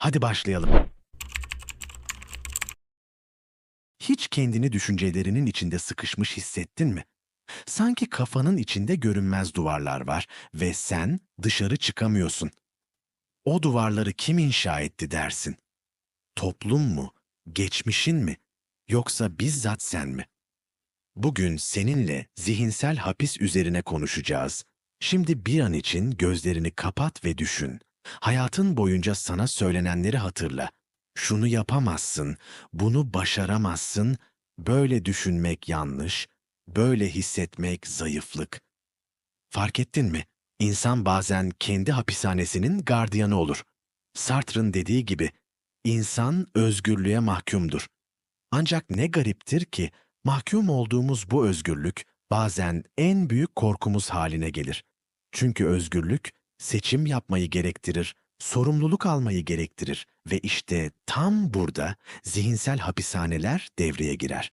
Hadi başlayalım. Hiç kendini düşüncelerinin içinde sıkışmış hissettin mi? Sanki kafanın içinde görünmez duvarlar var ve sen dışarı çıkamıyorsun. O duvarları kim inşa etti dersin? Toplum mu? Geçmişin mi? Yoksa bizzat sen mi? Bugün seninle zihinsel hapis üzerine konuşacağız. Şimdi bir an için gözlerini kapat ve düşün. Hayatın boyunca sana söylenenleri hatırla. Şunu yapamazsın, bunu başaramazsın, böyle düşünmek yanlış, böyle hissetmek zayıflık. Fark ettin mi? İnsan bazen kendi hapishanesinin gardiyanı olur. Sartre'ın dediği gibi, insan özgürlüğe mahkumdur. Ancak ne gariptir ki, mahkum olduğumuz bu özgürlük bazen en büyük korkumuz haline gelir. Çünkü özgürlük seçim yapmayı gerektirir, sorumluluk almayı gerektirir ve işte tam burada zihinsel hapishaneler devreye girer.